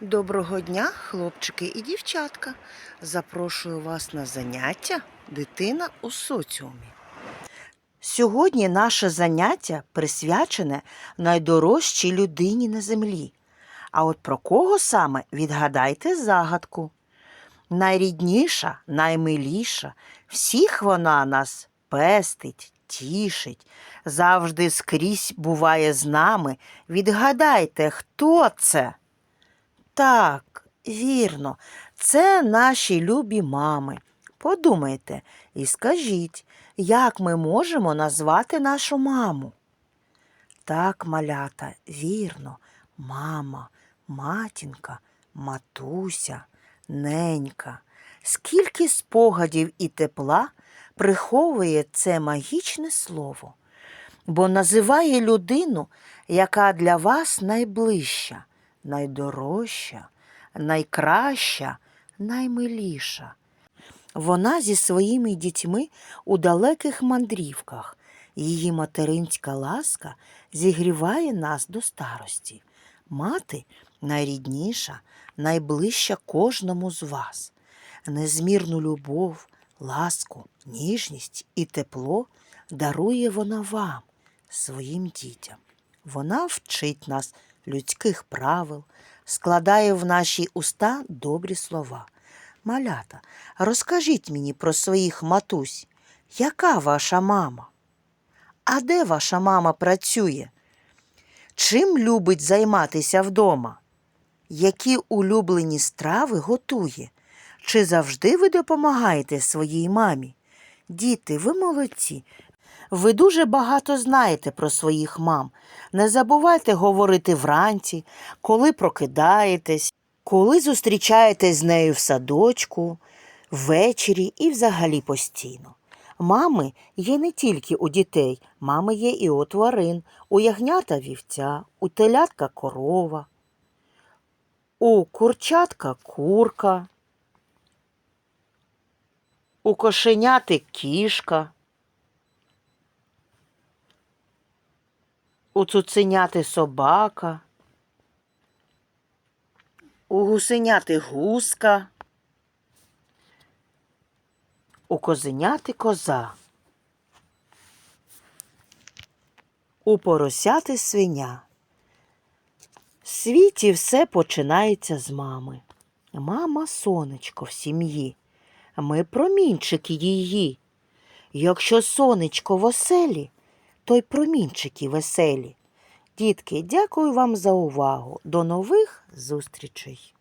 Доброго дня, хлопчики і дівчатка. Запрошую вас на заняття Дитина у соціумі. Сьогодні наше заняття присвячене найдорожчій людині на землі. А от про кого саме відгадайте загадку. Найрідніша, наймиліша, всіх вона нас пестить, тішить, завжди скрізь буває з нами. Відгадайте, хто це? Так, вірно, це наші любі мами. Подумайте і скажіть, як ми можемо назвати нашу маму? Так, малята, вірно, мама, матінка, матуся, ненька. Скільки спогадів і тепла приховує це магічне слово, бо називає людину, яка для вас найближча, найдорожча, найкраща, наймиліша. Вона зі своїми дітьми у далеких мандрівках. Її материнська ласка зігріває нас до старості. Мати найрідніша, найближча кожному з вас. Незмірну любов, ласку, ніжність і тепло дарує вона вам, своїм дітям. Вона вчить нас людських правил, складає в наші уста добрі слова. Малята, розкажіть мені про своїх матусь, яка ваша мама? А де ваша мама працює? Чим любить займатися вдома? Які улюблені страви готує? Чи завжди ви допомагаєте своїй мамі? Діти, ви молодці. Ви дуже багато знаєте про своїх мам. Не забувайте говорити вранці, коли прокидаєтесь, коли зустрічаєтесь з нею в садочку, ввечері і взагалі постійно. Мами є не тільки у дітей, мами є і у тварин, у ягнята вівця, у телятка корова, у курчатка курка, у кошеняти кішка. У цуценяти собака, у гусеняти гуска, у козеняти коза, у поросяти свиня. В світі все починається з мами. Мама сонечко в сім'ї. Ми промінчики її. Якщо сонечко в оселі, то й промінчики веселі. Дітки, дякую вам за увагу. До нових зустрічей!